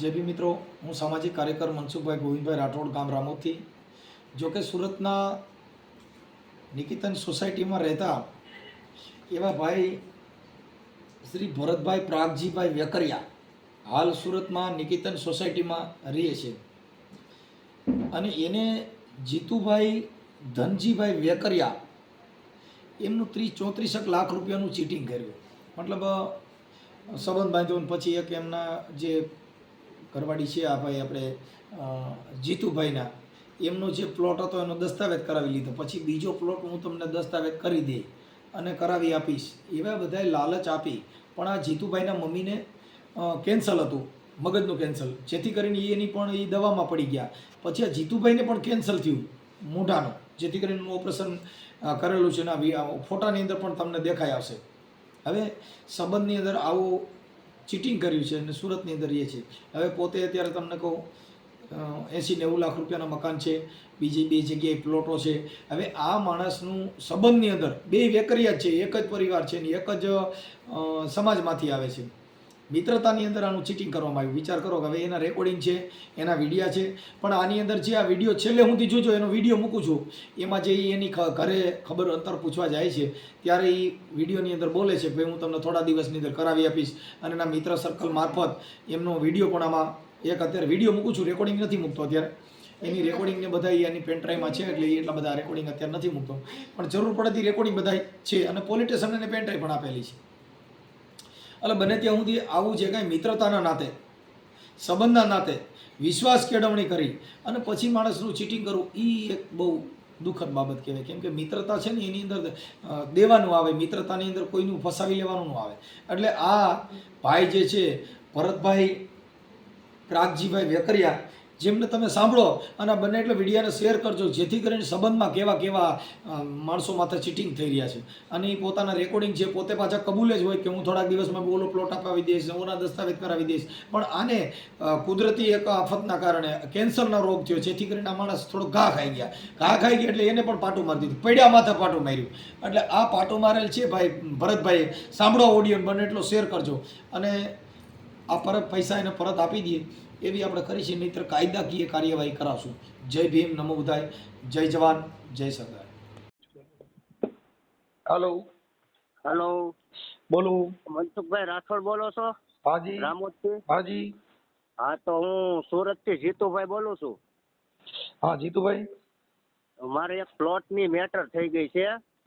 જે બી મિત્રો, હું સામાજિક કાર્યકર મનસુખભાઈ ગોવિંદભાઈ રાઠોડ ગામ રામોદથી જો કે સુરતના નિકેતન સોસાયટીમાં રહેતા એવા ભાઈ શ્રી ભરતભાઈ પ્રાગજીભાઈ વેકરિયા હાલ સુરતમાં નિકેતન સોસાયટીમાં રહે છે. અને એને જીતુભાઈ ધનજીભાઈ વેકરિયા એમનું ત્રીસ ચોત્રીસક લાખ રૂપિયાનું ચીટિંગ કર્યું. મતલબ સંબંધ બાંધ્યો પછી એક એમના જે ઘરવાળી છે આ ભાઈ આપણે જીતુભાઈના. એમનો જે પ્લોટ હતો એનો દસ્તાવેજ કરાવી લીધો. પછી બીજો પ્લોટ હું તમને દસ્તાવેજ કરી દઈ અને કરાવી આપીશ. એવા બધાએ લાલચ આપી. પણ આ જીતુભાઈના મમ્મીને કેન્સલ હતું. મગજનું કેન્સલ જેથી કરીને એની પણ એ દવામાં પડી ગયા. પછી આ જીતુભાઈને પણ કેન્સલ થયું. મોઢાનું. જેથી કરીને ઓપરેશન કરેલું છે ને ફોટાની અંદર પણ તમને દેખાઈ આવશે. હવે સંબંધની અંદર આવું ચીટિંગ કર્યું છે અને સુરતની અંદર એ છે. હવે પોતે અત્યારે તમને કહું એંસી નેવું લાખ રૂપિયાના મકાન છે, બીજી બે જગ્યાએ પ્લોટો છે. હવે આ માણસનું સંબંધની અંદર બે વેકરિયા છે, એક જ પરિવાર છે ને એક જ સમાજમાંથી આવે છે. મિત્રતાની અંદર આનું ચીટિંગ કરવામાં આવ્યું. વિચાર કરો કે હવે એના રેકોર્ડિંગ છે, એના વિડીયા છે, પણ આની અંદર જે આ વીડિયો છેલ્લે સુધી જોજો, એનો વીડિયો મૂકું છું. એમાં જે એની ઘરે ખબર અંતર પૂછવા જાય છે, ત્યારે એ વિડીયોની અંદર બોલે છે ભાઈ હું તમને થોડા દિવસની અંદર કરાવી આપીશ. અને એના મિત્ર સર્કલ મારફત એમનો વીડિયો પણ આમાં એક અત્યારે વીડિયો મૂકું છું રેકોર્ડિંગ નથી મૂકતો અત્યારે. એની રેકોર્ડિંગ ને બધા એની પેનડ્રાઈવમાં છે, એટલે એટલા બધા રેકોર્ડિંગ અત્યારે નથી મૂકતો. પણ જરૂર પડતી રેકોર્ડિંગ બધા છે, અને પોલીસ સ્ટેશન એને પેનડ્રાઈવ પણ આપેલી છે. એટલે બને ત્યાં સુધી આવું જે કાંઈ મિત્રતાના નાતે, સંબંધના નાતે વિશ્વાસ કેળવણી કરી અને પછી માણસનું ચીટિંગ કરવું એ એક બહુ દુઃખદ બાબત કહેવાય. કેમ કે મિત્રતા છે ને એની અંદર દેવાનું આવે, મિત્રતાની અંદર કોઈનું ફસાવી લેવાનું આવે. એટલે આ ભાઈ જે છે, ભરતભાઈ પ્રાગજીભાઈ વેકરિયા જેમને તમે સાંભળો અને બને એટલે વિડીયાને શેર કરજો, જેથી કરીને સંબંધમાં કેવા કેવા માણસો માથે ચીટિંગ થઈ રહ્યા છે. અને એ પોતાના રેકોર્ડિંગ છે પોતે પાછા કબૂલે જ હોય કે હું થોડાક દિવસમાં બોલો પ્લોટ અપાવી દઈશ ઓના દસ્તાવેજ કરાવી દઈશ. પણ આને કુદરતી એક આફતના કારણે, કેન્સરનો રોગ થયો, જેથી કરીને આ માણસ થોડો ઘા ખાઈ ગયા. ઘા ખાઈ ગયા એટલે એને પણ પાટું મારી દીધું. પડ્યા માથે પાટું માર્યું. એટલે આ પાટું મારેલ છે ભાઈ ભરતભાઈ સાંભળો ઓડિયો બને, એટલો શેર કરજો. અને આ પરત પૈસા એને પરત આપી દઈએ એવી આપણે કરીશું નહીંતર કાયદાકીય કાર્યવાહી કરાવશું. જય ભીમ નમો બુધાય જય જવાન જય સરદાર. હેલો હેલો બોલો. મનસુખભાઈ રાઠોડ બોલો છો? હાજી. રામોદથી? હાજી. હા તો હું સુરતથી જીતુભાઈ બોલું છું. હા જીતુભાઈ. મારે એક પ્લોટની મેટર થઈ ગઈ છે.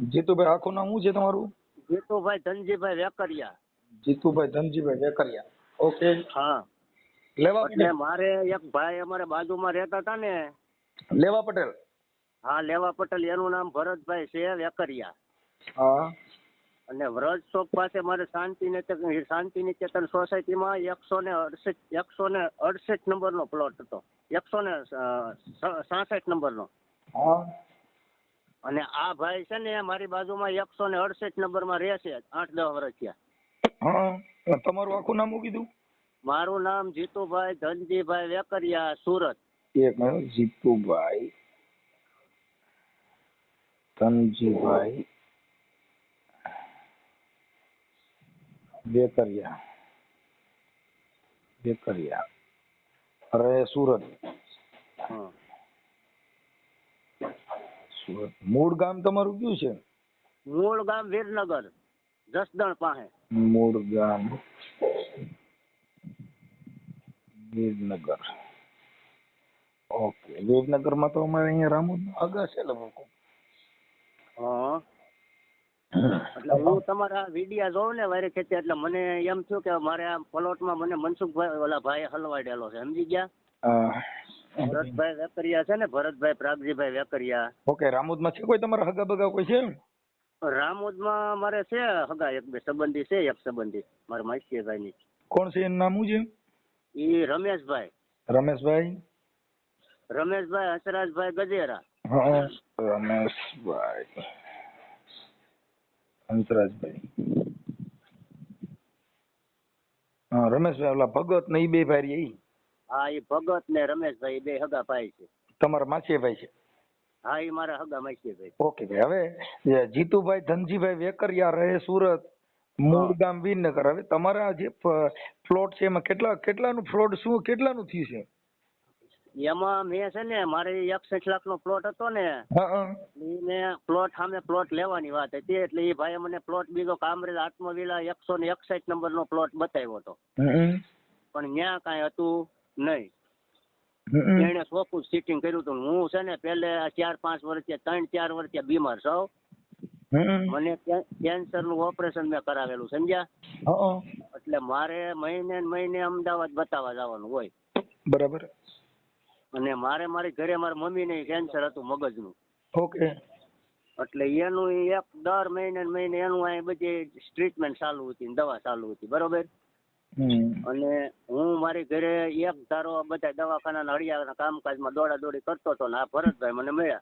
જીતુભાઈ આખું નામ શું છે તમારું? જીતુભાઈ ધનજીભાઈ વેકરિયા. જીતુભાઈ ધનજીભાઈ વેકરિયા. ઓકે. હા. લેવા એટલે મારે એક ભાઈ અમારે બાજુમાં રહેતા હતા ને. લેવા પટેલ. હા લેવા પટેલ. એનું નામ ભરતભાઈ છે વેકરિયા. હા. અને વ્રજ ચોક પાસે મારે શાંતિ નિકેતન શાંતિ નિકેતન સોસાયટીમાં એકસો ને અડસઠ એકસો ને અડસઠ નંબરનો પ્લોટ હતો. એકસો ને સાસઠ નંબરનો. હા. અને આ ભાઈ છે ને મારી બાજુમાં એકસો ને અડસઠ નંબરમાં રહે છે આઠ દસ વર્ષ થયા. તમારું આખું નામ શું કીધું? મારું નામ જીતુભાઈ ધનજીભાઈ વેકરિયા સુરત. એક મિનિટ જીતુભાઈ ધનજીભાઈ વેકરિયા. વેકરિયા. અરે સુરત. સુરત. મૂળ ગામ તમારું કયું છે? મૂળ ગામ વીરનગર. જસદણ પાસે. મૂળ ગામ ગીરનગર ઓકે. વિરનગરમાં તો અમારે અહીંયા રામુ આગા છે લોકો હા. એટલે હું તમારા વિડિયા જોઉં ને વારે ખેતી એટલે મને એમ થયું કે મારે આ પ્લોટમાં મને મનસુખભાઈ ઓલા ભાઈ હલવાડેલો છે. સમજી ગયા? ભરતભાઈ વેકરિયા છે ને ભરતભાઈ પ્રાગજીભાઈ વેકરિયા. ઓકે રામોદમાં છે કોઈ તમારા હગા બગા કોઈ છે રામોદમાં મારે છે હગા એક બે સંબંધી છે એક સંબંધી. મારા માસીભાઈની કોણ છે? એનું નામ શું છે? એ રમેશભાઈ. રમેશભાઈ? રમેશભાઈ હસરાજભાઈ ગજેરા. હા રમેશભાઈ. હંસરાજભાઈ. હા રમેશભાઈ ઓલા ભગત ને એ બે ભાઈ હા એ ભગત ને રમેશભાઈ બે હગા ભાઈ છે. તમારા માસીભાઈ છે? હા એ મારા હગા માસીભાઈ. ઓકે ભાઈ હવે જીતુભાઈ ધનજીભાઈ વેકરિયા રહે સુરત મૂળ ગામ વિનગર હવે તમારા જે પ્લોટ છે એમાં કેટલા કેટલાનું ફ્રોડ શું કેટલાનું થયું છે? એમાં મેં છે ને મારે એકસઠ લાખ નો પ્લોટ હતો ને મેં પ્લોટ સામે પ્લોટ લેવાની વાત હતી એટલે એ ભાઈ મને પ્લોટ બીજો કામરેજ આત્મવિલા એકસો ને એકસઠ નંબર નો પ્લોટ બતાવ્યો હતો. પણ ત્યાં કાંઈ હતું નહીં. એને ચોખ્ખું સીટિંગ કર્યું હતું હું છે ને પેલે ચાર પાંચ વર્ષ ત્રણ ચાર વર્ષથી બીમાર છું. મને કેન્સરનું ઓપરેશન મેં કરાવેલું સમજ્યા? એટલે મારે મહિને મહિને અમદાવાદ બતાવવા જવાનું હોય. બરાબર. અને મારે મારી ઘરે મારી મમ્મીને કેન્સર હતું મગજનું. ઓકે. એટલે એનું એક દર મહિને મહિને એનું અહીં બધી ટ્રીટમેન્ટ ચાલુ હતી દવા ચાલુ હતી બરોબર? અને હું મારી ઘરે એક ધારો બધા દવાખાના હળિયાના કામકાજમાં દોડા દોડી કરતો હતો ને આ ભરતભાઈ મને મળ્યા.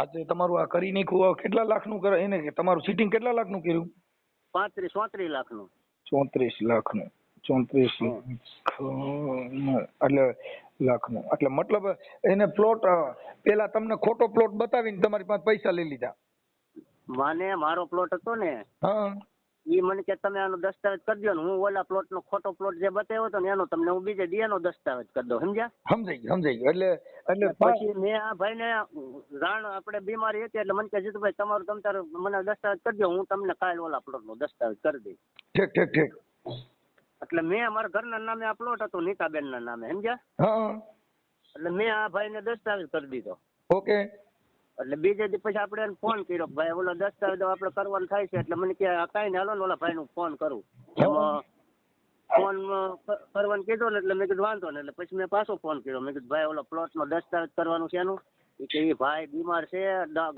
આજે તમારું આ કરી નાખ્યું કેટલા લાખનું કરે એને તમારું સીટિંગ કેટલા લાખનું કર્યું? પાંત્રીસ ચોત્રીસ લાખનું. ચોત્રીસ લાખનું ચોત્રીસ એટલે લાખનું. એટલે મતલબ એને પ્લોટ પેલા તમને ખોટો પ્લોટ બતાવીને તમારી પાસે પૈસા લઈ લીધા. માને મારો પ્લોટ હતો ને. હા. ઈ મને કે તમે આનો દસ્તાવેજ કરી દો ને હું ઓલા પ્લોટ નો ખોટો પ્લોટ જે બતાવ્યો હતો ને એનો તમને હું બીજે દી એનો દસ્તાવેજ કરી દઉં સમજ્યા? સમજાઈ ગયું સમજાઈ ગયું. એટલે એટલે પછી મેં આ ભાઈને જાણ આપણે બીમારી હતી એટલે મને કે જીતુભાઈ તમારું તમ તારે મને દસ્તાવેજ કરી દો હું તમને કાલ ઓલા પ્લોટ નો દસ્તાવેજ કરી દઈશ. ઠીક ઠીક ઠીક. એટલે મેં મારા ઘરના નામે આ પ્લોટ હતો નીતાબેન ના નામે સમજ્યા? હા. એટલે મેં આ ભાઈને દસ્તાવેજ કરી દીધો. ઓકે. એટલે બીજે દી પછી આપણે એને ફોન કર્યો કે ભાઈ ઓલો દસ્તાવેજો આપણે કરવાનું થાય છે એટલે મને કે કાંઈ હાલો ને ઓલા ભાઈને ફોન કરું. એમાં ફોન કરવાનું કીધું ને એટલે મેં કીધું વાંધો ને એટલે પછી મેં પાછો ફોન કર્યો. મેં કીધું ભાઈ ઓલો પ્લોટનો દસ્તાવેજ કરવાનું છે એનું. કે એ ભાઈ બીમાર છે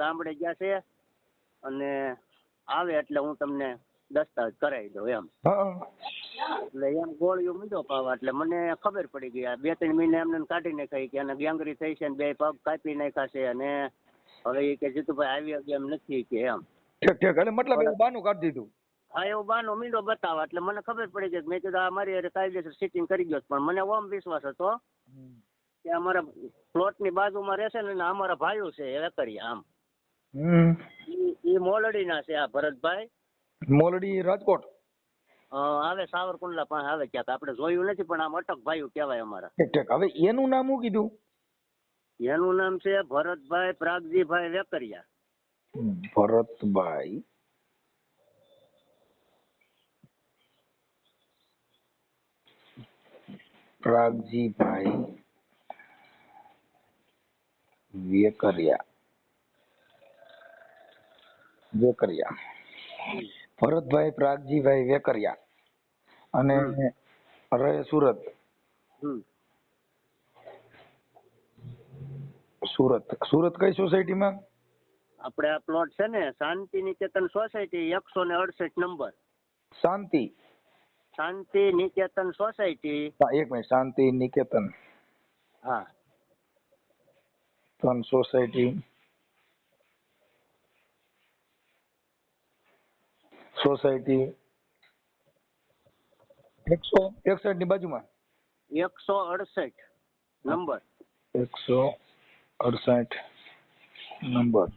ગામડે ગયા છે અને આવે એટલે હું તમને દસ્તાવેજ કરાવી દઉં એમ. એટલે એમ ગોળીઓ મીધો પાવા. એટલે મને ખબર પડી ગઈ આ બે ત્રણ મહિને એમને કાઢી નાખાય કે એને ગેંગરી થઈ છે ને બે પગ કાપી નાખ્યા છે અને હવે એ કે જીતુભાઈ આવી એમ નથી કે એમ. ઠીક ઠીક. એટલે મતલબ એવું બાનું કાઢી દીધું? હા એવું બાનું મીંડો બતાવા એટલે મને ખબર પડી કે મેં કીધું આ મારી હારે કાયદેસર સિટિંગ કરી ગયો પણ મને ઓમ વિશ્વાસ હતો કે અમારા પ્લોટની બાજુમાં રહેશે ને અમારા ભાઈઓ છે એ કરી આમ. એ ઈ ના છે આ ભરતભાઈ. મોલડી રાજકોટ? આવે સાવરકુંડલા પાસે આવે ક્યાંક. આપણે જોયું નથી પણ આમ અટક ભાઈઓ કહેવાય અમારા. હવે એનું નામ શું કીધું? એનું નામ છે ભરતભાઈ પ્રાગજીભાઈ વેકરિયા. ભરતભાઈ. પ્રાગજીભાઈ વેકરિયા. વેકરિયા. ભરતભાઈ પ્રાગજીભાઈ વેકરિયા. અને રહે સુરત. હમ. સુરત. સુરત કઈ સોસાયટીમાં? આપણે આ પ્લોટ છે ને શાંતિ નિકેતન સોસાયટી એકસો ને અડસઠ નંબર. શાંતિ. શાંતિ નિકેતન સોસાયટી. એક મિનિટ શાંતિ નિકેતન. હા. સોસાયટી. સોસાયટી. એકસો એકસઠની બાજુમાં? એકસો અડસઠ નંબર. એકસો અડસઠ નંબર.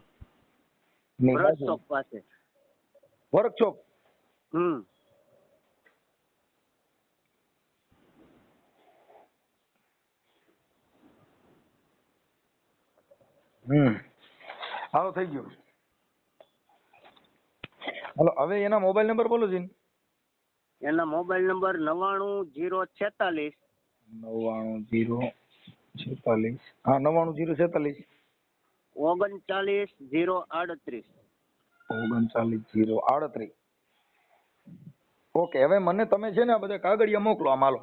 ભરત ચોક વર્કશોપ હમ. હમ. હાલો થઈ ગયું. હાલો હવે એના મોબાઈલ નંબર બોલો જીન એના મોબાઈલ નંબર નવાણું જીરો છેતાલીસ. નવ્વાણું જીરો છેતાલીસ. હા નવાણું જીરો છેતાલીસ. ઓગણચાલીસ જીરો આડત્રીસ. ઓગણચાલીસ જીરો આડત્રીસ. ઓકે હવે મને તમે છે ને આ બધા કાગળિયા મોકલો આમ હાલો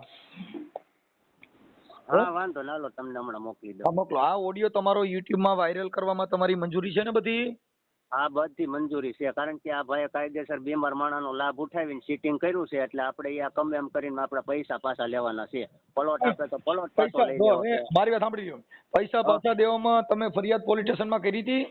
હા વાંધો ના તમને હમણાં મોકલી દઉં. મોકલો. આ ઓડિયો તમારો યુટ્યુબમાં વાયરલ કરવામાં તમારી મંજૂરી છે ને બધી? હા બધી મંજૂરી છે કારણ કે આ ભાઈએ કાયદેસર બીમાર માણસનો લાભ ઉઠાવીને સીટિંગ કર્યું છે એટલે આપણે એ કમ એમ કરીને આપણે પૈસા પાછા લેવાના છે. પલોટ આપે તો પલોટ પાછો લઈ લેવો મારી વાત સાંભળી લો પૈસા પાછા દેવામાં તમે ફરિયાદ પોલીસ સ્ટેશનમાં કરી હતી?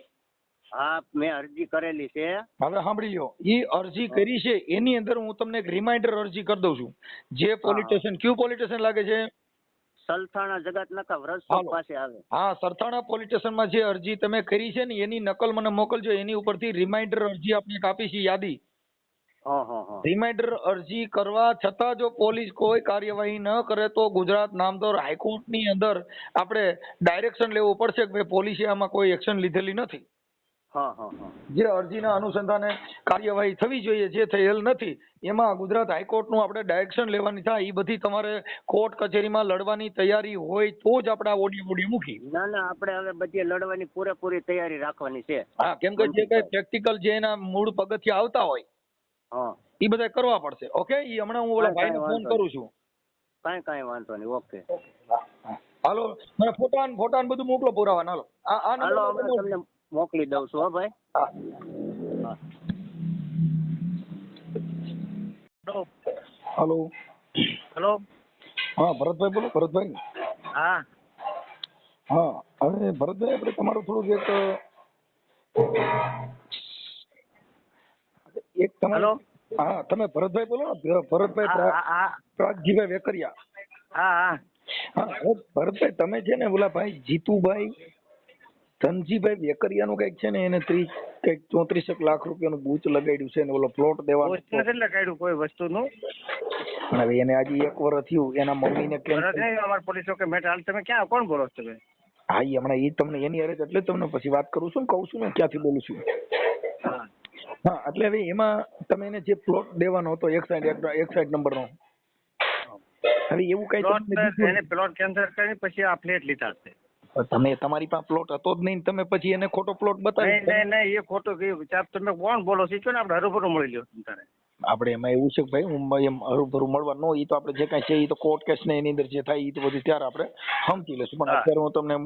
હા મેં અરજી કરેલી છે. હવે સાંભળી લો ઈ અરજી કરી છે એની અંદર હું તમને એક રિમાઇન્ડર અરજી કરી દઉં છું. જે પોલીસ સ્ટેશન કયું પોલીસ સ્ટેશન લાગે છે? સલથાણા જગત નકા વ્રજ પાસે આવે. હા સરથાણા પોલીસ સ્ટેશનમાં જે અરજી તમે કરી છે ને એની નકલ મને મોકલજો. એની ઉપરથી રિમાઇન્ડર અરજી આપણે કાપી છે યાદી. રિમાઇન્ડર અરજી કરવા છતાં જો પોલીસ કોઈ કાર્યવાહી ન કરે તો ગુજરાત નામદાર હાઈકોર્ટની અંદર આપણે ડાયરેક્શન લેવું પડશે કે ભાઈ પોલીસે આમાં કોઈ એક્શન લીધેલી નથી. જે અરજીના અનુસંધાને કાર્યવાહી થવી જોઈએ જે થયેલ નથી એમાં ગુજરાત હાઈકોર્ટનું આપણે ડાયરેક્શન લેવાની થાય એ બધી તમારે કોર્ટ કચેરીમાં લડવાની તૈયારી હોય તો જ આપણે ઓડી ઓડિયો મૂકી ના ના આપણે હવે બધી લડવાની પૂરેપૂરી તૈયારી રાખવાની છે. હા કેમ કે જે કઈ પ્રેક્ટિકલ જે એના મૂળ પગથિયા આવતા હોય હા. એ બધા કરવા પડશે. ઓકે? એ હમણાં હું ઓલા ભાઈને ફોન કરું છું. કાંઈ કાંઈ વાંધો નહીં ઓકે. હાલો મને ફોટા ફોટા બધું મોકલો પુરાવા હાલો. આ હાલો તમને મોકલી દઉં છું હો ભાઈ. હા. હાલો. હેલો. હા ભરતભાઈ બોલો ભરતભાઈ. હા. હા હવે ભરતભાઈ આપણે તમારું થોડુંક એક એક તમારો હા તમે ભરતભાઈ બોલો ને ભરતભાઈ પ્રાગજીભાઈ વેકરિયા. હા હા. હા ભરતભાઈ તમે છે ને ઓલા ભાઈ જીતુભાઈ ધનજીભાઈ વેકરિયાનું કંઈક છે ને એને ત્રીસ કંઈક ચોત્રીસેક લાખ રૂપિયાનું બૂચ લગાડ્યું છે ને ઓલો પ્લોટ દેવાનો લગાડ્યું કોઈ વસ્તુનું. પણ હવે એને આજે એક વર્ષ થયું એના મમ્મીને કેમ અમારા પોલીસ ચોકે મેટ હાલ તમે ક્યાં કોણ બોલો છો તમે? હા એ હમણાં એ તમને એની અરજ એટલે તમને પછી વાત કરું છું કઉ કહું છું ને ક્યાંથી બોલું છું. હા. હા એટલે હવે એમાં તમે એને જે પ્લોટ દેવાનો હતો એક સાઈડ એક સાઈડ નંબરનો હવે એવું કઈ પ્લોટ એને પ્લોટ કેન્સલ કરી પછી આ ફ્લેટ લીધા છે. તમે તમારી પાસે પ્લોટ હતો જ નહીં તમે પછી એને ખોટો પ્લોટ બતાવી નહીં નહીં એ ખોટો ગયું સાહેબ તમે કોણ બોલો? છો ને? આપણે હરુભરું મળી લ્યો તારે. આપણે એમાં એવું છે કે ભાઈ હું એમ હરુભરું મળવા નો એ તો આપણે જે કાંઈ છે એ તો કોર્ટ કેસ ને એની અંદર જે થાય એ તો બધું ત્યારે આપણે સમજી લેશું પણ અત્યારે હું તમને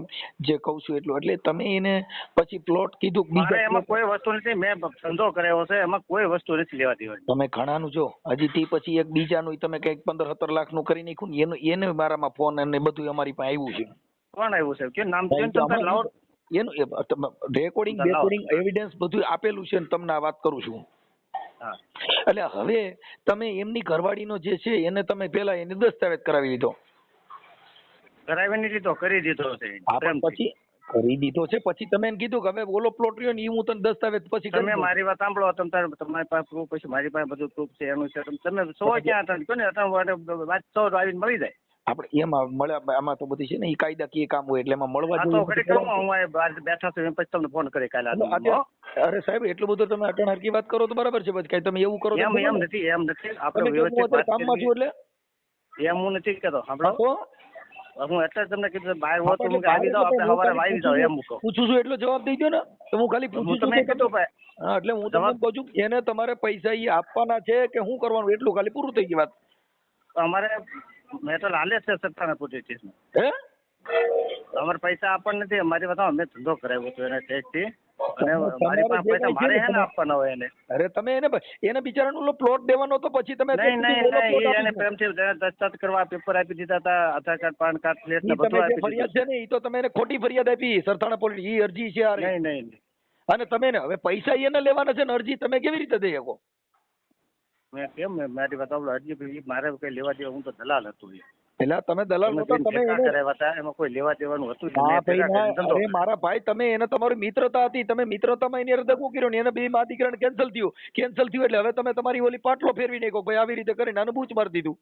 જે કહું છું એટલું એટલે તમે એને પછી પ્લોટ કીધું બીજા એમાં કોઈ વસ્તુ નથી. મેં ધંધો કરાયો છે એમાં કોઈ વસ્તુ નથી લેવા દેવાની. તમે ઘણાનું જો હજી તે પછી એક બીજાનું તમે કંઈક પંદર સત્તર લાખનું કરી નાખ્યું ને એનું એને મારામાં ફોન અને બધું અમારી પાસે આવ્યું છે. કોણ આવ્યું છે કે નામ એનું રેકોર્ડિંગ રેકોર્ડિંગ એવિડન્સ બધું આપેલું છે ને તમને આ વાત કરું છું. એટલે હવે તમે એમની ઘરવાળીનો જે છે એને તમે પેલા એને દસ્તાવેજ કરાવી લીધો. કરાવી નહીં લીધો કરી દીધો છે. પછી કરી દીધો છે. પછી તમે એને કીધું કે હવે ઓલો પ્લોટ રહ્યો ને એ હું તને દસ્તાવેજ પછી તમે મારી વાત સાંભળો તમે તમારી પાસે પ્રૂફ પછી મારી પાસે બધું પ્રૂફ છે એનું છે. તમ- સો ક્યાં હતા? ને વાત સો આવીને મળી જાય. આપણે એમાં મળ્યા આમાં તો બધી છે ને એ કાયદાકીય કામ હોય એટલે એમાં મળવા હું બહાર બેઠા છું પછી તમને ફોન કરી કાલે અરે સાહેબ એટલું બધું તમે અટણ હરકી વાત કરો તો બરાબર છે પછી કઈ તમે એવું કરો એમ એમ નથી એમ નથી. આપણે વ્યવસ્થિત કામમાં છું એટલે? એમ હું નથી કહેતો સાંભળો. હું એટલે તમને કીધું બહાર હોત તો હું આવી દઉં આપણે સવારે આવી જાવ એમ મૂકો. પૂછું છું એટલો જવાબ દઈ દો ને. તો હું ખાલી પૂછું છું તમે કે કીધું ભાઈ. હા એટલે હું તમને કહું છું એને તમારે પૈસા એ આપવાના છે કે શું કરવાનું એટલું ખાલી પૂરું થઈ ગયું વાત. અમારે મેટર લાલે છે સત્તાના પોલીસ સ્ટેશન હે? અમારે પૈસા આપવાના નથી અમારી પાસે અમે ધંધો કરાવ્યો હતો એને આપવાના અરે તમે એને એને બિચારાનો ઓલો પ્લોટ દેવાનો હતો પછી તમે નહીં એને પ્રેમથી કરવા પેપર આપી દીધા હતા Aadhaar card PAN card flat ને બધું આપી ફરિયાદ છે ને એ તો તમે એને ખોટી ફરિયાદ આપી સરથાણા પોલીસ ઈ અરજી છે. નહીં નહીં નહીં. અને તમે ને હવે પૈસા એને લેવાના છે ને અરજી તમે કેવી રીતે દઈ શકો? મેં કેમ મારી વાત હજી બી મારે કઈ લેવા દેવા હું તો દલાલ હતો. એટલે તમે દલાલ નતા તમે એને કરાવ્યા હતા એમાં કોઈ લેવા દેવાનું હતું અરે મારા ભાઈ તમે એને તમારી મિત્રતા હતી તમે મિત્રતામાં એની દગો કર્યો ને એને બે માં દીકરાને કેન્સલ થયું. કેન્સલ થયું એટલે હવે તમે તમારી ઓલી પાટલો ફેરવી નાખો ભાઈ આવી રીતે કરીને આનું બૂચ મારી દીધું.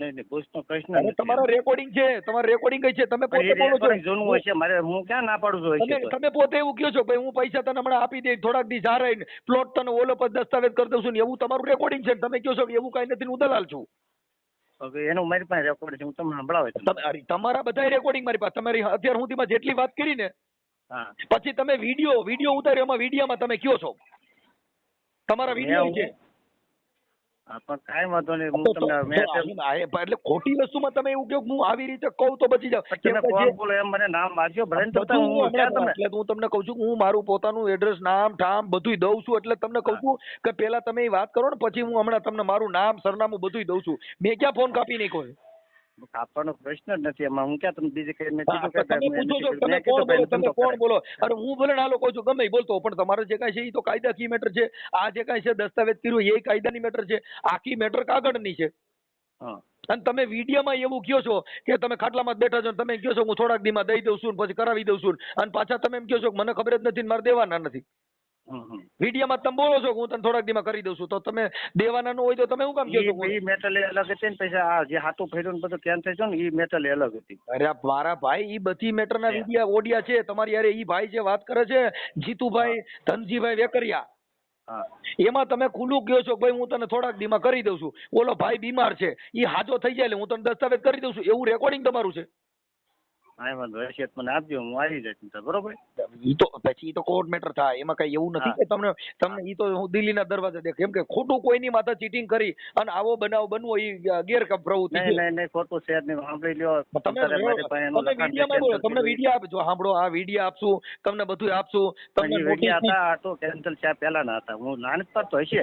નહીં નહીં પૂછનો પ્રશ્ન નથી. તમારા રેકોર્ડિંગ છે તમારા રેકોર્ડિંગ કઈ છે તમે પોતે બોલો છો. જૂનું હોય છે મારે હું ક્યાં ના પાડું છું તમે પોતે એવું કહો છો ભાઈ હું પૈસા તને હમણાં આપી દઈ થોડાક દી જા રહીને પ્લોટ તને ઓલો પર દસ્તાવેજ કરી દઉં છું ને એવું તમારું રેકોર્ડિંગ છે તમે કહો છો એવું કઈ નથી હું દલાલ છું. હવે એનું મારી પાસે રેકોર્ડ છે હું તમને સંભળાવે તમારા બધા રેકોર્ડિંગ મારી પાસે. તમારી અત્યાર સુધીમાં જેટલી વાત કરી ને પછી તમે વીડિયો વીડિયો ઉતાર્યો એમાં વિડીયોમાં તમે કયો છો. તમારા વીડિયો છે. એટલે ખોટી વસ્તુમાં તમે એવું કહો હું આવી રીતે કહું તો બચી બધું એટલે હું તમને કહું છું હું મારું પોતાનું એડ્રેસ નામ ઠામ બધું દઉં છું એટલે તમને કહું છું કે પેલા તમે વાત કરો ને પછી હું હમણાં તમને મારું નામ સરનામું બધુંય દઉં છું. મેં ક્યાં ફોન કાપી નહીં છે? આપવાનો પ્રશ્ન જ નથી. એમાં હું ક્યાં તમને બીજી કઈ મેં કીધું કે તમે પૂછો છો તમે કોણ બોલો તમે કોણ બોલો. અરે હું ભલે ના લોકો છું ગમે બોલતો પણ તમારે જે કાંઈ છે એ તો કાયદાકીય મેટર છે. આ જે કાંઈ છે દસ્તાવેજ કર્યું એ કાયદાની મેટર છે. આખી મેટર કાગળની છે. હા. અને તમે વિડીયોમાં એવું કહો છો કે તમે ખાટલામાં બેઠા છો તમે કહો છો હું થોડાક દીમાં દઈ દઉં છું પછી કરાવી દઉં છું અને પાછા તમે એમ કહો છો કે મને ખબર જ નથી મારે દેવાના નથી. વિડીયોમાં તમે બોલો છો હું તને થોડાક દીમાં કરી દઉં છું. તો તમે દેવાના ન હોય તો તમે શું કામ કહો છો? ઈ મેટલ અલગ હતી ને પછી આ જે હાથો ફેર્યું ને બધું કેન્સલ થયું ને એ મેટલ અલગ હતી. અરે મારા ભાઈ એ બધી મેટરના વિડીયા ઓડિયા છે. તમારી અરે એ ભાઈ જે વાત કરે છે જીતુભાઈ ધનજીભાઈ વેકરિયા. હા. એમાં તમે ખુલ્લું કહો છો ભાઈ હું તને થોડાક દીમાં કરી દઉં છું. ઓલો ભાઈ બીમાર છે. એ હાજો થઈ જાય એટલે હું તને દસ્તાવેજ કરી દઉં છું. એવું રેકોર્ડિંગ તમારું છે? હા વાંધો હશે મને આપજો હું આવી જઈશ બરોબર? ઈ તો પછી તો કોર્ટ મેટર થાય. એમાં કઈ એવું નથી કે તમને તમને ઈ તો હું દિલ્હીના દરવાજા દેખ. કેમ કે ખોટું કોઈની માથે ચીટિંગ કરી અને આવો બનાવ બનવો ઈ ગેરકામ પ્રવૃત્તિ નહીં નહીં નહીં ખોટું છે નહીં. સાંભળી લ્યો. તમે અત્યારે મારી પાસે એનું તમે લખાણ વિડીયામાં બોલો તમને. વીડિયો આપજો. સાંભળો આ વીડિયો આપશું તમને બધું આપશું. તમને વિડીયા હતા આ તો કેન્સલ થયા પહેલાના હતા. હું નાની જ પડતો હશે.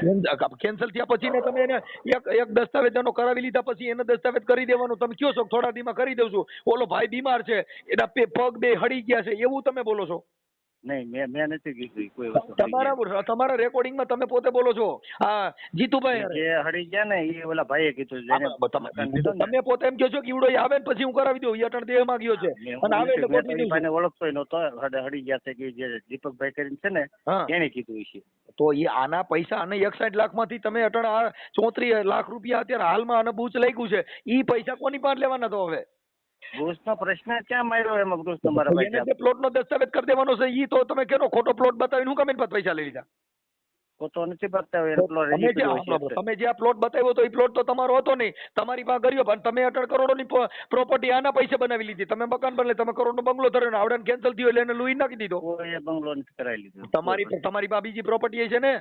કેન્સલ થયા પછી ને તમે એને એક એક દસ્તાવેજ એનો કરાવી લીધા પછી એને દસ્તાવેજ કરી દેવાનું. તમે કયો છો? થોડા દીમાં કરી દઉં છું ઓલો ભાઈ બીમાર છે. એના પગ બે હળી ગયા છે એવું તમે બોલો છો? નહીં મેં મેં નથી કીધું કોઈ વસ્તુ તમારા તમારા રેકોર્ડિંગમાં તમે પોતે બોલો છો. આ જીતુભાઈ. જે હળી ગયા ને એ ઓલા ભાઈએ કીધું જેને તમે પોતે એમ કહો છો કે ઈવડો આવે ને પછી હું કરાવી દઉં ઈ અટણ દેહમાં ગયો છે. અને આવે એટલે ગોઠવી ઈ ભાઈને ઓળખતો નહોતો હડી ગયા છે કે જે દીપકભાઈ કરીને છે ને એને કીધું છે. તો એ આના પૈસા અને એકસાઠ લાખમાંથી તમે અટણ આ ચોત્રીસ લાખ રૂપિયા અત્યારે હાલમાં અને બૂચ લાગ્યું છે ઈ પૈસા કોની પાસે લેવાના તો હવે? ઘૂસનો પ્રશ્ન ક્યાં માર્યો એમાં ઘૂસ તમારા ભાઈ જે પ્લોટ નો દસ્તાવેજ કરી દેવાનો છે ઈ તો તમે કેનો ખોટો પ્લોટ બતાવીને હું કમેન્ટ પૈસા લઈ લીધા? ખોટો નથી બતાવ્યો પ્લોટ તમે જે આ પ્લોટ બતાવ્યો તો એ પ્લોટ તો તમારો હતો નહીં. તમારી પાસે કર્યો પણ તમે અઢાર કરોડોની પ્રોપર્ટી આના પૈસે બનાવી લીધી. તમે મકાન બદલે તમે કરોડનો બંગલો ધર્યો આવડે કેન્સલ થયો એટલે એને લુઈ નાખી દીધો. એ બંગલો નથી કરાવી લીધો. તમારી તમારી પાસે બીજી પ્રોપર્ટી છે ને?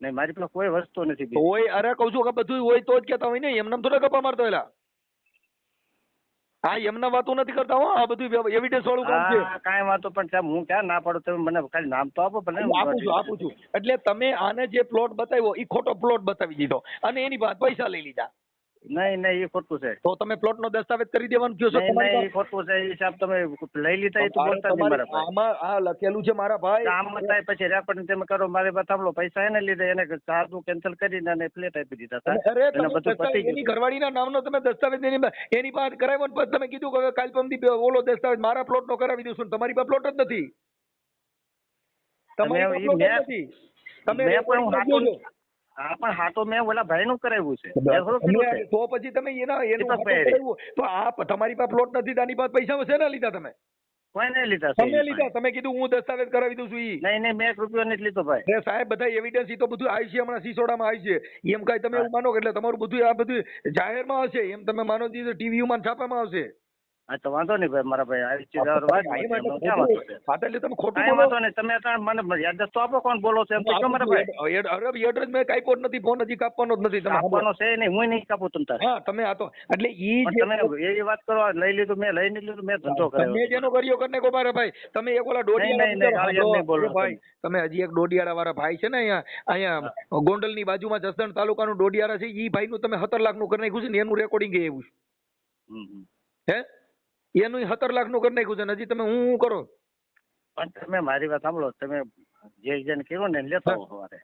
નહીં મારી પાસે કોઈ વસ્તુ નથી. હોય અરે કહું છું કે બધું હોય તો જ કેતા હોય ને એમને થોડા ગપ્પા મારતો એલા હા એમના વાતો નથી કરતા હો આ બધું એવિડન્સ વાળું કામ છે. કાંઈ વાંધો પણ સાહેબ હું ક્યાં ના પાડું તમે મને ખાલી નામ તો આપો ભલે આપું છું આપું છું. એટલે તમે આને જે પ્લોટ બતાવ્યો એ ખોટો પ્લોટ બતાવી દીધો. અને એની વાત પૈસા લઈ લીધા. નહીં નહીં એ ખોટું છે. તો તમે પ્લોટ નો દસ્તાવેજ કરી દેવાનું કયો છો તમારી એ ખોટું છે એ સાહેબ તમે લઈ લીધા એ તો બોલતા નહીં મારા આમાં આ લખેલું છે મારા ભાઈ. આમ થાય પછી રેકોર્ડિંગ તમે કરો મારી પાસે પૈસા એને લીધે એને ચાર્જ કેન્સલ કરીને અને પ્લેટ આપી દીધા હતા. તમે બધું પતી ગયું. ઘરવાળીના નામનો તમે દસ્તાવેજ એની એની પાસે કરાવ્યો પછી તમે કીધું કે કાલ પરમદી ઓલો દસ્તાવેજ મારા પ્લોટ નો કરાવી દઉં છું તમારી પાસે પ્લોટ જ નથી. તમારી પાસે મેં- નથી. તમે હા પણ હા તો મેં ઓલા ભાઈ નું કરાવ્યું છે. છે તો પછી તમે એના એનું. તો આ તમારી પાસે પ્લોટ નથી તાની પાસે પૈસા શેના લીધા તમે? કોઈ નહીં લીધા તમે લીધા. તમે કીધું હું દસ્તાવેજ કરાવી દઉં છું ઈ. નહીં નહીં મેં રૂપિયો નથી લીધો ભાઈ. અરે સાહેબ બધા એવિડન્સ ઈ તો બધું આવી છે હમણાં સિસોડામાં આવી છે. એમ કાંઈ તમે એવું માનો એટલે તમારું બધું આ બધું જાહેરમાં હશે. એમ તમે માનો છો ટીવીમાં છાપામાં આવશે. હા તો વાંધો નહીં ભાઈ મારા ભાઈ આવી ચીજ વાત તમે ખોટું વાંધો નહીં તમે અત્યારે મને યાદ તો આપો કોણ બોલો છો એમ તો મારા ભાઈ. અરે એડ્રેસ મેં કાપ્યો જ નથી ફોન હજી કાપવાનો જ નથી તમે આપવાનો છે નહીં હું નહીં કાપું તમ તારે. હા તમે આ તો એટલે ઈ જે તમે એ વાત કરો લઈ લીધું મેં લઈ લીધું મેં ધંધો કર્યો. મેં જેનો કર્યો કરને કો મારા ભાઈ. તમે એક ઓલા ડોડિયાળા ભાઈ તમે. હજી એક ડોડિયાળા વાળા ભાઈ છે ને અહીંયા અહીંયા ગોંડલની બાજુમાં જસદણ તાલુકાનું ડોડિયાળા છે ઈ ભાઈનું તમે સત્તર લાખનું કરી નાખ્યું છે ને એનું રેકોર્ડિંગ એવું છે. હે? એનું સત્તર લાખનું કરી નાખ્યું છે હજી તમે હું હું કરો? પણ તમે મારી વાત સાંભળો તમે જે જેને કીધું ને લેતો સવારે.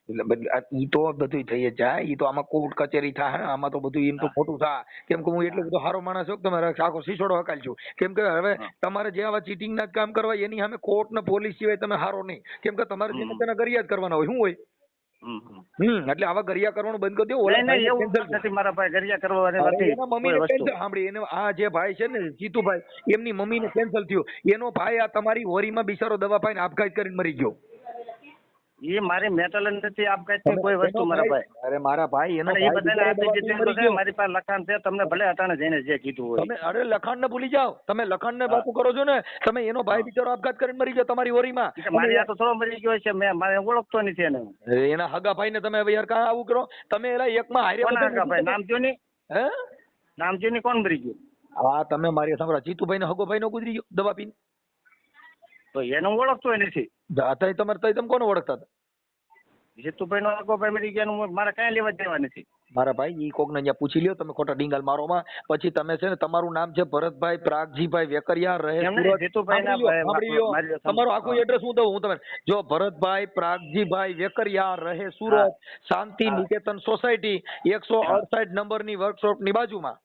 ઈ તો બધું થઈ જાય ઈ તો આમાં કોર્ટ કચેરી થાય આમાં તો બધું એમ તો ખોટું થાય. કેમ કે હું એટલો બધો સારો માણસ છું તમારે આખો શીશોડો હકાલ છું કેમ કે હવે તમારે જે આવા ચીટિંગ ના કામ કરવા એની સામે કોર્ટ ને પોલીસ સિવાય તમે હારો નહીં. કેમ કે તમારે જેને. તેના ગરિયા કરવાના હોય શું હોય? હમ, એટલે આવા ગરિયા કરવાનું બંધ કરી દો ઓલા એવું નથી મારા ભાઈ ગરિયા કરવાની નથી. મમ્મીને વસ્તુ. સાંભળી એને આ જે ભાઈ છે ને જીતુભાઈ એમની મમ્મી ને કેન્સલ થયું. એનો ભાઈ આ તમારી હોરીમાં બિચારો દવા પાઈને આપઘાત કરીને મરી ગયો. એ મારી મેટલ નથી આપઘાતની કોઈ વસ્તુ મારા ભાઈ અરે મારા ભાઈ એનો એ બધાને આપી પીને મરી પાસે લખાણ છે તમને ભલે અટાણે જઈને જે કીધું હોય. તમે અરે લખાણ ને ભૂલી જાઓ. તમે લખાણ ને બાપુ કરો છો ને તમે એનો ભાઈ બિચારો આપઘાત કરીને મરી ગયો તમારી ઓરીમાં મારી આ તો થોડો મરી ગયો છે મેં મારે ઓળખતો નથી એને. એના હગા ભાઈ ને તમે યાર કાં આવું કરો? તમે એલા એકમાં હારે આગા ભાઈ નામ જો ની હે નામ જો ની કોણ મરી ગયું? હા તમે મારી સાંભળો જીતુભાઈ ને હગો ભાઈ નો ગુજરી ગયો દવા પીને. તો એને ઓળખતો નથી. અત્યારે તમારે તઈ તમે કોને ઓળખતા હતા? જીતુભાઈ નો ભાઈ મરી ગયા નું મારે કાંઈ લેવા દેવા નથી. મારા ભાઈ ઈ કોકને અહીંયા પૂછી લ્યો તમે ખોટા ડીંગલ મારો માં. પછી તમે છે ને તમારું નામ છે ભરતભાઈ પ્રાગજીભાઈ વેકરિયા રહે તમારું આખું એડ્રેસ હું દઉં હું તમે જો ભરતભાઈ પ્રાગજીભાઈ વેકરિયા રહે સુરત શાંતિ નિકેતન સોસાયટી એકસો. નંબર નંબરની વર્કશોપની બાજુમાં.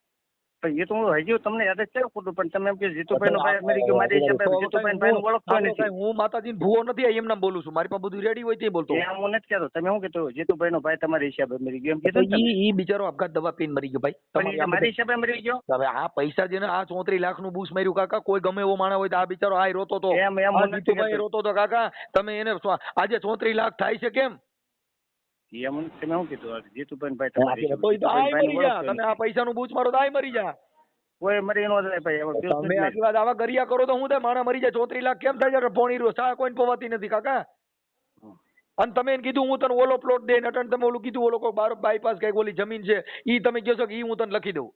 એ તો હું હજી તમને યાદ જ છે ખોટું પણ તમે એમ કે જીતુભાઈ નો ભાઈ અમેરિકી મારી હિસાબે જીતુભાઈ ભાઈ ઓળખતો નથી. હું માતાજી ભૂવો નથી એમ નામ બોલું છું. મારી પાસે બધું રેડી હોય તે બોલતો એમ હું નથી કહેતો. તમે શું કહેતો જીતુભાઈ નો ભાઈ તમારી હિસાબે મરી ગયો એમ કીધું ઈ ઈ બિચારો અપઘાત દવા પીને મરી ગયો ભાઈ. મારી હિસાબે મરી ગયો હવે આ પૈસા જેને આ ચોત્રીસ લાખનું બૂસ માર્યું કાકા કોઈ ગમે એવો માણસ હોય તો આ બિચારો આ રોતો તો. એમ એમ જીતુભાઈ રોતો તો કાકા તમે એને આજે ચોત્રીસ લાખ થાય છે કેમ? એમ તમે શું કીધું? જીતુભાઈ ભાઈ મરી જા. તમે આ પૈસાનું બૂચ મારો તો મરી જા. કોઈ મરી નો જાય ભાઈ તમે આટલી વાત આવા ગરિયા કરો તો હું થાય? માણા મરી જાય. ચોત્રીસ લાખ કેમ થાય? છે પોણી રહ્યો. ચા કોઈને પવાતી નથી કાકા? અને તમે એને કીધું હું તને ઓલો પ્લોટ દે નટન તમે ઓલું કીધું ઓલો કોઈ બાર બાયપાસ કંઈક ઓલી જમીન છે. ઈ તમે કહો છો કે ઈ હું તને લખી દઉં.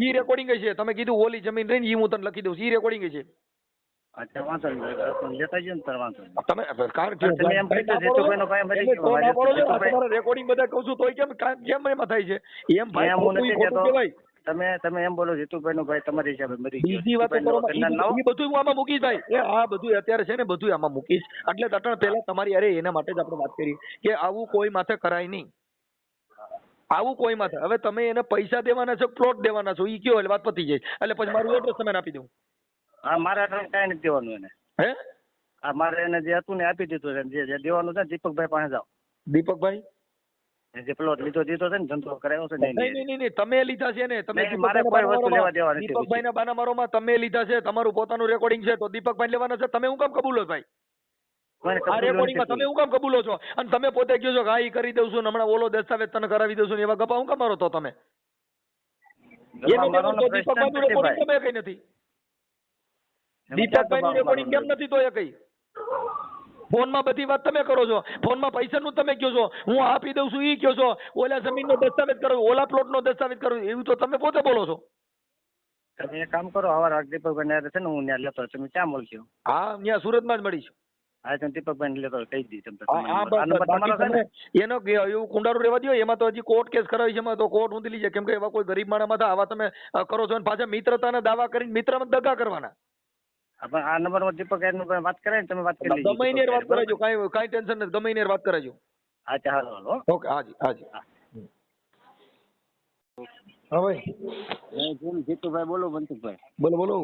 ઈ રેકોર્ડિંગ છે. તમે કીધું ઓલી જમીન રહીને ઈ હું તને લખી દઉં. ઈ રેકોર્ડિંગ છે. અચ્છા વાંધો નહીં લેતા જઈએ ને તાર વાંધો તમે કારણ કે તમે એમ કીધું જીતુભાઈનો ભાઈ મરી એટલે ગયો. તો ના પડો છો, આ તમારા રેકોર્ડિંગ બધા કહું છું તોય કેમ કેમ એમાં થાય છે? એમ ભાઈ હું નથી કહેતો. તમે તમે એમ બોલો જીતુભાઈ નો ભાઈ તમારી હિસાબે મરી ગયો. બીજી વાતો કરો એ બધું હું આમાં મૂકીશ ભાઈ. એ આ બધું અત્યારે છે ને બધું આમાં મૂકીશ. એટલે તટણ પહેલા તમારી અરે એના માટે જ આપણે વાત કરી કે આવું કોઈ માથે કરાય નહીં. આવું કોઈ માથે. હવે તમે એને પૈસા દેવાના છો પ્લોટ દેવાના છો ઈ કયો એટલે વાત પતી જાય. એટલે પછી મારું એડ્રેસ તમે આપી દઉં. હા મારે અટાણે કાંઈ નથી દેવાનું એને. હે? આ મારે એને જે હતું ને આપી દીધું છે. જે જે દેવાનું છે દીપકભાઈ પાસે જાઓ. દીપકભાઈ? જે પ્લોટ લીધો દીધો છે ને ધંધો કરાયો છે નહીં નહીં નહીં તમે લીધા છે ને તમે મારે કોઈ વસ્તુ લેવા દેવા નથી. દીપકભાઈ ના બાના મારોમાં તમે લીધા છે તમારું પોતાનું રેકોર્ડિંગ છે તો દીપકભાઈ લેવાના છે. તમે હું કામ કબૂલો ભાઈ? આ રેકોર્ડિંગમાં તમે હું કામ કબૂલો છો? અને તમે પોતે કહો છો કે હા એ કરી દઉં છું હમણાં ઓલો દસ્તાવેજ તને કરાવી દઉં છું એવા ગપા હું કામ મારો તો તમે? એને રેકોર્ડિંગ તમે કઈ નથી. ક્યાં રેકોર્ડિંગ કેમ નથી તો એ કઈ? ફોનમાં બધી વાત તમે કરો છો. ફોનમાં પૈસાનું તમે કહો છો? હું આપી દઉં છું એ કહો છો? ઓલા જમીનનો દસ્તાવેજ કરો ઓલા પ્લોટનો દસ્તાવેજ કરો એવું તો તમે પોતે બોલો છો. તમે એક કામ કરો હવાર આ દીપકભાઈ ને છે ને હું ત્યાં લેતો તમે ક્યાં મળશો? હા ત્યાં સુરતમાં જ મળીશ. હા તમે દીપકભાઈ લેતો કહી દી તમે હા હા બસ, આ નંબર બસ. તમારો છે બાકી ને? તમે એનો કે એવું કુંડારું રહેવા દો એમાં તો હજી કોર્ટ કેસ કરાવી છે એમાં તો કોર્ટ ઊંધી લીજે. કેમ કે એવા કોઈ ગરીબ માણસમાં તો આવા તમે કરો છો અને પાછા મિત્રતાના દાવા કરીને મિત્રમાં દગા કરવાના. પણ આ નંબરમાં દીપક એનું વાત કરે ને તમે વાત કરી લેજો ગમે એને વાત? કરાજો કાઈ કાંઈ ટેન્શન નથી ગમે એને વાત કરાજો. હા ચાલો હાલો ઓકે હાજી હાજી. હા. ભાઈ. જીતુભાઈ બોલો મનસુખભાઈ. બોલો બોલો.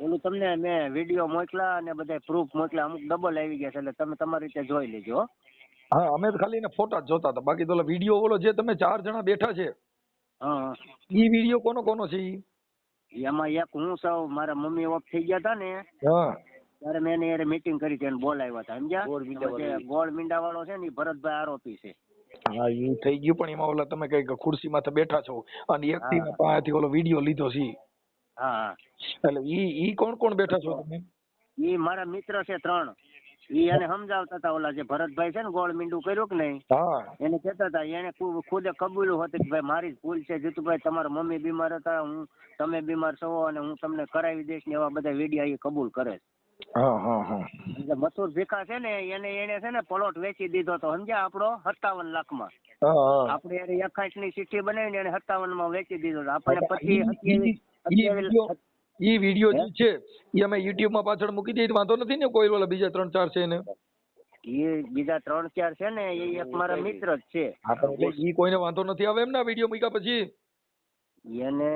ઓલું તમને મેં વીડિયો મોકલા અને બધા પ્રૂફ મોકલા અમુક ડબલ આવી ગયા છે એટલે તમે તમારી રીતે જોઈ લેજો હા. અમે તો ખાલી એના ફોટા જ જોતા હતા. બાકી તો વીડિયો ઓલો જે તમે ચાર જણા બેઠા છે હા હા. ઈ વીડિયો કોનો કોનો છે ઈ? એમાં એક હું સૌ મારા મમ્મી ઓફ થઈ ગયા હતા ને ત્યારે મેં એને મીટિંગ કરી હતી બોલાવ્યા હતા સમજ્યા? ગોળ મીંડા વાળો છે ને ભરતભાઈ આરોપી છે. હા એ થઈ ગયું પણ એમાં ઓલા તમે કઈ ખુરશી માથે બેઠા છો અને એક થી પાસેથી ઓલો વીડિયો લીધો છે. હા હા. એટલે ઈ ઈ કોણ કોણ બેઠા છો તમે? ઈ મારા મિત્ર છે ત્રણ. ઈ એને સમજાવતા હતા ઓલા જે ભરતભાઈ છે ને ગોળ મીંડું કર્યું કે નહીં? એને કહેતા હતા એને ખુદે કબૂલ્યું હતું કે ભાઈ મારી જ ભૂલ છે. જીતુભાઈ તમારા મમ્મી બીમાર હતા હું તમે બીમાર છો અને હું તમને કરાવી દઈશ ને એવા બધા વિડીયા એ કબૂલ કરે છે. મથુર ભીખા છે ને એને એને છે ને પ્લોટ વેચી દીધો તો સમજ્યા આપણો? સત્તાવન લાખમાં આપડે આપણે એને એકાંશની ચિઠ્ઠી બનાવીને એને સત્તાવનમાં વેચી દીધો તો આપણે પછી ઈ- સત્યાવીસ વીડિયો જે છે એ અમે માં પાછળ મૂકી દઈએ વાંધો નથી ને કોઈ ઓલા બીજા ત્રણ ચાર છે એને? એ બીજા ત્રણ ચાર છે ને એ એક મારા મિત્ર જ છે. એટલે ઈ કોઈને વાંધો નથી આવે એમ ના વીડિયો મૂક્યા પછી? એને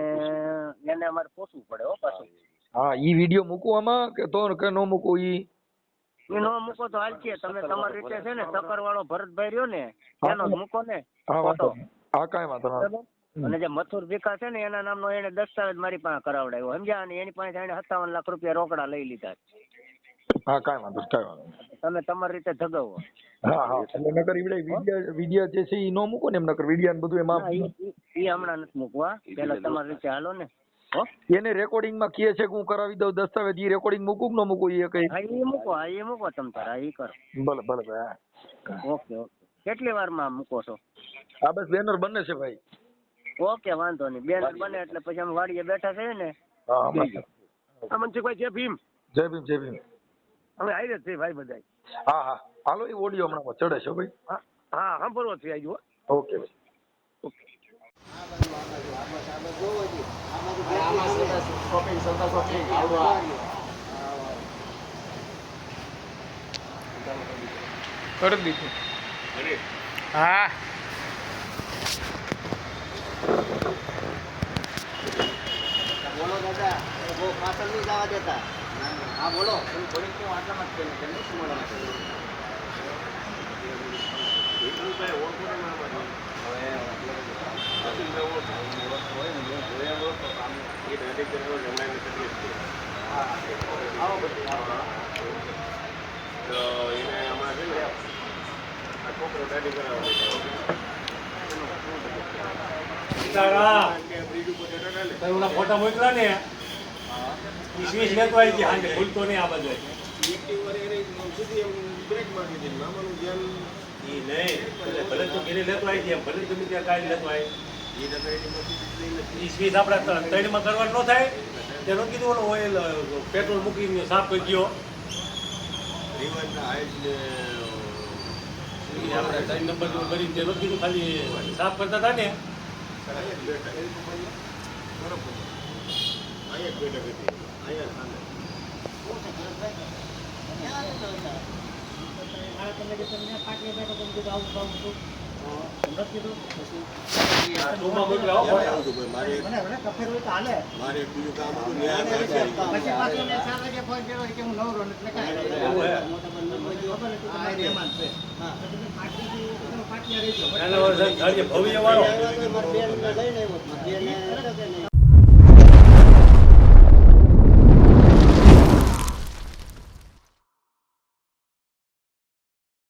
એને અમારે પોસવું પડે હો પાછું. હા ઈ વીડિયો મૂકું આમાં કે તો કે નો મૂકું ઈ? એ નો મૂકો તો હાલ છે તમે તમારી રીતે છે ને સકર વાળો ભરતભાઈ રહ્યો ને એનો મૂકો ને હા વાંધો હા કાંઈ વાંધો નહીં અને જે મથુર ભીખા છે ને એના નામનો એને દસ્તાવેજ મારી પાસે કરાવડાવ્યો. સમજ્યા? અને એની પાસે એને સત્તાવન લાખ રૂપિયા રોકડા લઈ લીધા હા કાંઈ વાંધો કાંઈ વાંધો તમે તમારી રીતે જગાવો હા હા. એટલે નકર ઈવડે વીડિયો વીડિયો જે છે ઈ નો મૂકો ને એમ નકર વીડિયો ને બધું એમાં ઈ- ઈ- ઈ હમણાં નથી મૂકવા. પેલા તમારી રીતે હાલો ને. એને રેકોર્ડિંગમાં કહે છે કે હું કરાવી દઉં દસ્તાવેજ ઈ રેકોર્ડિંગ મૂકું કે ન મૂકું એ કઈ? હા ઈ મૂકો હા ઈ મૂકો તમ તારા ઈ કરો. ભલે ભલે ભાઈ. Okay okay. કેટલી વારમાં મૂકો છો? હા બસ બેનર બને છે ભાઈ. ઓકે વાંધો નહીં. બેન બને એટલે પછી અમે વાડીએ બેઠા છે ને? હા મનસુખભાઈ જય ભીમ? જય ભીમ જય ભીમ. અમે આવી રહ્યા છે ભાઈ બધા હા હા. હાલો એ ઓડિયો હમણાં ચડે છે ભાઈ. હા હા સાંભળવો છે આવી ઓકે ભાઈ. કરી દીધું. હા. દાદા, એ બહુ પાછળ નહીં જવા દેતા. બોલો. તમે થોડીક કેવું આટલામાં જ કર્યું તેમને શું મળવાનું આવો બધું આવો તારા તારે ઓલા મોકલા ને વીસ લેતો આવી ગયા હાંજે ભૂલતો નહીં આ બધું ભલે તું ઘેરે લેતો આવી ગયા ભલે તમે ત્યાં કાંઈ લેતો આવી વીસ આપણા ત્રણમાં કરવાનું ન થાય તેનું કીધું ઓલો ઓઇલ પેટ્રોલ મૂકીને સાફ કરી ગયો ઈ આપણે ત્રણ નંબર જેવું કરીને તેનું કીધું ખાલી સાફ કરતા હતા ને ટૂંકમાં મોકલા હો ફોટા. એવું બીજું કામ વર્ષ ભવ્ય વાળો